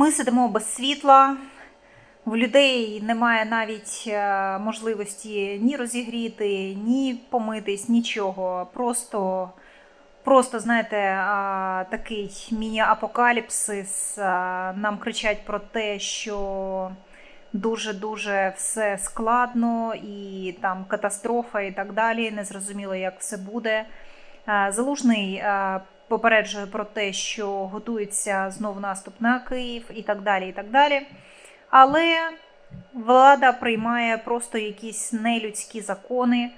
Ми сидимо без світла. В людей немає навіть е, можливості ні розігріти, ні помитись, нічого. Просто, просто знаєте, такий міні-апокаліпсис. Нам кричать про те, що дуже-дуже все складно і там катастрофа і так далі. Незрозуміло, як все буде. Е, Залужний е, попереджує про те, що готується знову наступ на Київ і так далі. і так далі. Але влада приймає просто якісь нелюдські закони.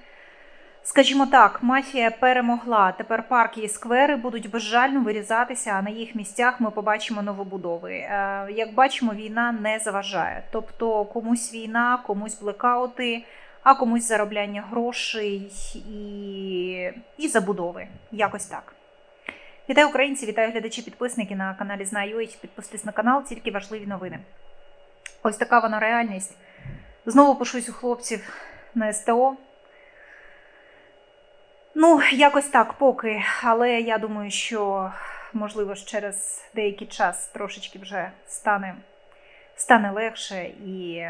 Скажімо так, мафія перемогла. Тепер парки і сквери будуть безжально вирізатися, а на їх місцях ми побачимо новобудови. Е, Як бачимо, війна не заважає. Тобто комусь війна, комусь блекаути, а комусь заробляння грошей і, і забудови. Якось так. Вітаю українці, вітаю глядачі, підписники на каналі Знаю. Підписуйтесь на канал, тільки важливі новини. Ось така вона реальність. Знову пишусь у хлопців на СТО. Ну, якось так, поки. Але я думаю, що можливо через деякий час трошечки вже стане, стане легше, і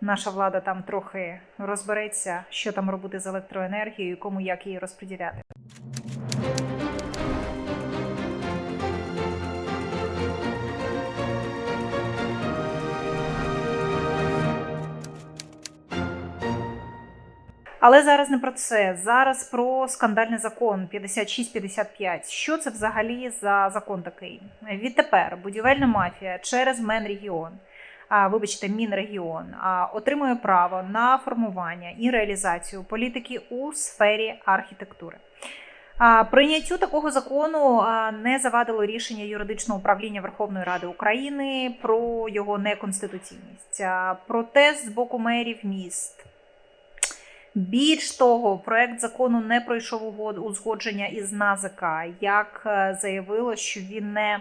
наша влада там трохи розбереться, що там робити з електроенергією, кому як її розподіляти. Але зараз не про це. Зараз про скандальний закон 5655. Що це взагалі за закон такий? Відтепер будівельна мафія через Менрегіон, а, вибачте, Мінрегіон, отримує право на формування і реалізацію політики у сфері архітектури. Прийняттю такого закону не завадило рішення юридичного управління Верховної Ради України про його неконституційність. Протест з боку мерів міст. Більш того, проект закону не пройшов узгодження із НАЗК, як е, заявило, що він не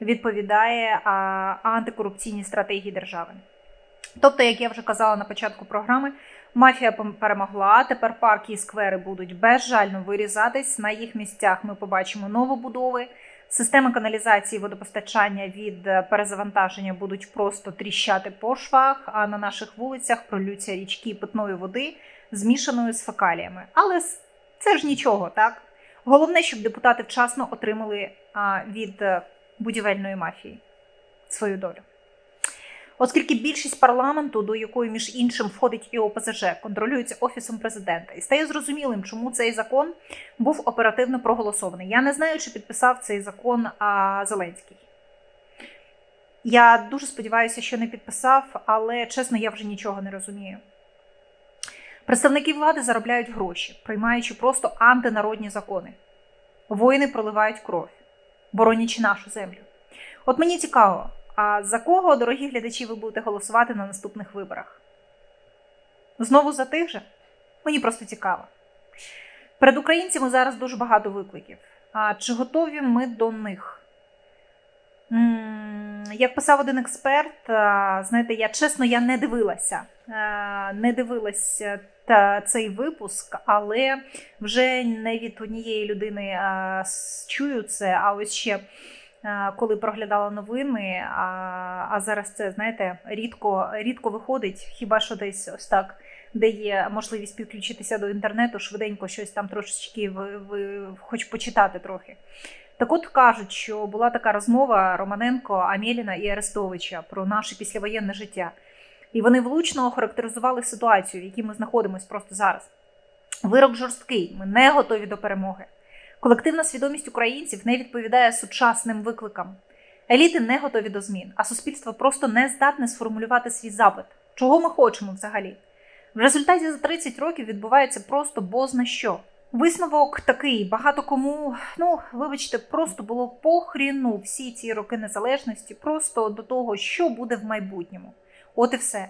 відповідає антикорупційній стратегії держави. Тобто, як я вже казала на початку програми, мафія перемогла. Тепер парки і сквери будуть безжально вирізатись. На їх місцях ми побачимо новобудови. Системи каналізації водопостачання від е, перезавантаження будуть просто тріщати по швах, а на наших вулицях пролються річки питної води змішаною з фекаліями. Але це ж нічого, так? Головне, щоб депутати вчасно отримали від е, будівельної мафії свою долю. Оскільки більшість парламенту, до якої між іншим входить і ОПЗЖ, контролюється офісом президента, і стає зрозумілим, чому цей закон був оперативно проголосований. Я не знаю, чи підписав цей закон а, Зеленський. Я дуже сподіваюся, що не підписав, але чесно, я вже нічого не розумію. Представники влади заробляють гроші, приймаючи просто антинародні закони. Воїни проливають кров, боронячи нашу землю. От мені цікаво, а за кого, дорогі глядачі, ви будете голосувати на наступних виборах? Знову за тих же? Мені просто цікаво. Перед українцями зараз дуже багато викликів. А чи готові ми до них? Як писав один експерт, знаєте, я чесно я не дивилася, не дивилася цей випуск, але вже не від однієї людини чую це. А ось ще коли проглядала новини, а, а зараз це знаєте рідко, рідко виходить, хіба що десь ось так. Де є можливість підключитися до інтернету, швиденько щось там трошечки ви, ви, хоч почитати трохи. Так от кажуть, що була така розмова Романенко, Амєліна і Арестовича про наше післявоєнне життя. І вони влучно охарактеризували ситуацію, в якій ми знаходимося просто зараз. Вирок жорсткий, ми не готові до перемоги. Колективна свідомість українців не відповідає сучасним викликам. Еліти не готові до змін, а суспільство просто не здатне сформулювати свій запит. Чого ми хочемо взагалі? В результаті за 30 років відбувається просто бозна що. Висновок такий: багато кому, ну вибачте, просто було похріну всі ці роки незалежності, просто до того, що буде в майбутньому. От і все.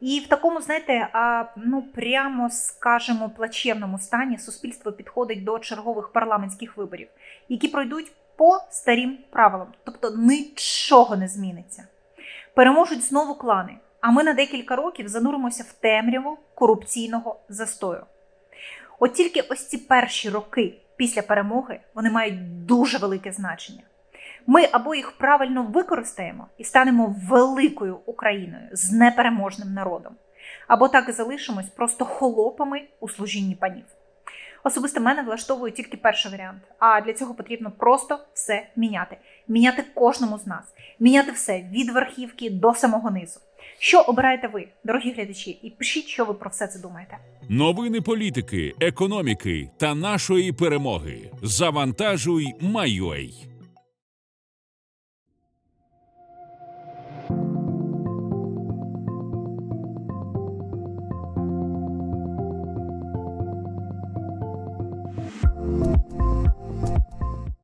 І в такому, знаєте, ну прямо скажемо плачевному стані суспільство підходить до чергових парламентських виборів, які пройдуть по старім правилам, тобто нічого не зміниться. Переможуть знову клани. А ми на декілька років зануримося в темряву корупційного застою. От тільки ось ці перші роки після перемоги вони мають дуже велике значення. Ми або їх правильно використаємо і станемо великою Україною з непереможним народом, або так і залишимось просто холопами у служінні панів. Особисто мене влаштовує тільки перший варіант. А для цього потрібно просто все міняти. Міняти кожному з нас, міняти все від верхівки до самого низу. Що обираєте ви, дорогі глядачі, і пишіть, що ви про все це думаєте. Новини політики, економіки та нашої перемоги. Завантажуй, майой.